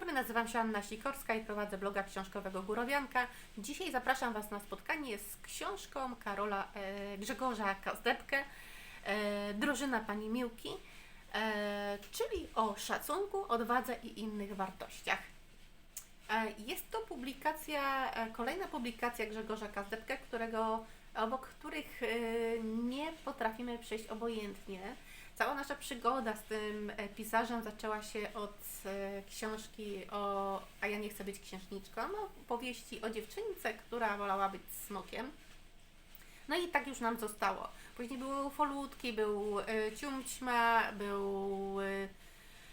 dobry, nazywam się Anna Sikorska i prowadzę bloga książkowego Górowianka. Dzisiaj zapraszam Was na spotkanie z książką Karola e, Grzegorza Kazdepkę, e, Drożyna Pani Miłki, e, czyli o szacunku, odwadze i innych wartościach. E, Jest to publikacja, e, kolejna publikacja Grzegorza Kazdepkę, którego, obok których e, nie potrafimy przejść obojętnie. Cała nasza przygoda z tym e, pisarzem zaczęła się od e, książki o A ja nie chcę być księżniczką, no, powieści o dziewczynce, która wolała być smokiem. No i tak już nam zostało. Później były ufolutki, był e, ciumćma, był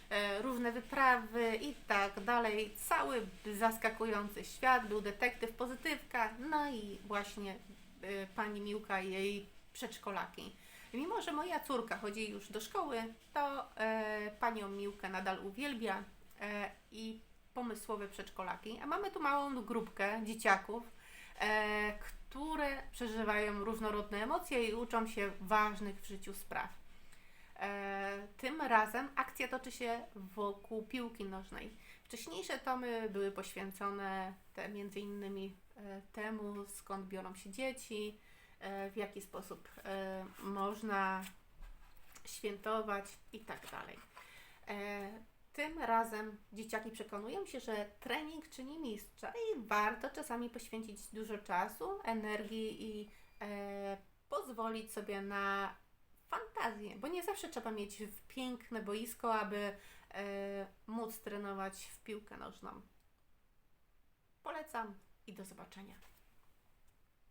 e, różne wyprawy i tak dalej. Cały zaskakujący świat, był detektyw, pozytywka, no i właśnie pani Miłka i jej przedszkolaki. Mimo, że moja córka chodzi już do szkoły, to e, panią Miłkę nadal uwielbia e, i pomysłowe przedszkolaki. A mamy tu małą grupkę dzieciaków, e, które przeżywają różnorodne emocje i uczą się ważnych w życiu spraw. E, tym razem akcja toczy się wokół piłki nożnej. Wcześniejsze tomy były poświęcone te, między innymi e, temu, skąd biorą się dzieci, w jaki sposób e, można świętować i tak dalej. E, Tym razem dzieciaki przekonują się, że trening czyni mistrza i warto czasami poświęcić dużo czasu, energii i e, pozwolić sobie na fantazję, bo nie zawsze trzeba mieć piękne boisko, aby e, móc trenować w piłkę nożną. Polecam i do zobaczenia.